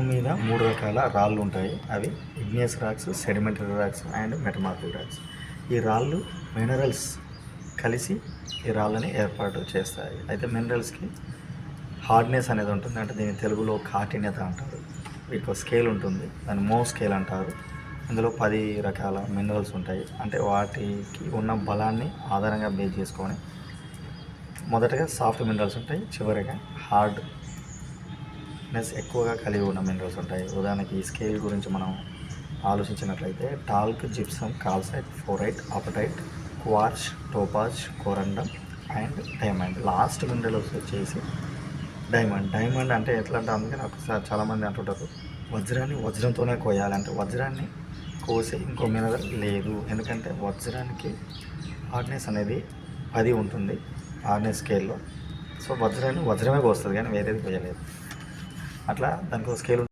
మీద మూడు రకాల రాళ్ళు ఉంటాయి. అవి igneous rocks sedimentary rocks and metamorphic rocks ఈ రాళ్ళు మినరల్స్ కలిసి ఈ రాళ్ళని ఏర్పాటు చేస్తాయి. అయితే మినరల్స్కి హార్డ్నెస్ అనేది ఉంటుంది. అంటే దీని తెలుగులో కాఠిన్యత అంటారు. వీటికి స్కేల్ ఉంటుంది. దాన్ని మో స్కేల్ అంటారు. ఇందులో పది రకాల మినరల్స్ ఉంటాయి. అంటే వాటికి ఉన్న బలాన్ని ఆధారంగా బేస్ చేసుకొని మొదటగా సాఫ్ట్ మినరల్స్ ఉంటాయి. చివరిగా హార్డ్ నెస్ ఎక్కువగా కలిగి ఉన్న మినరల్స్ ఉంటాయి. ఉదాహరణకి ఈ స్కేల్ గురించి మనం ఆలోచించినట్లయితే talc gypsum calcite fluorite apatite quartz topaz corundum and diamond. Last minerals వచ్చేసి డైమండ్. డైమండ్ అంటే ఎట్లా అంటే అందుకే నాకు ఒకసారి చాలామంది అంటుంటారు వజ్రాన్ని వజ్రంతోనే కోయాలంటే వజ్రాన్ని కోసే ఇంకో మినరల్ లేదు. ఎందుకంటే వజ్రానికి హార్డ్నెస్ అనేది పది ఉంటుంది హార్డ్నెస్ స్కేల్లో. సో వజ్రాన్ని వజ్రమే కోస్తుంది కానీ వేరేది కోయలేదు. అట్లా దానికి స్కేల్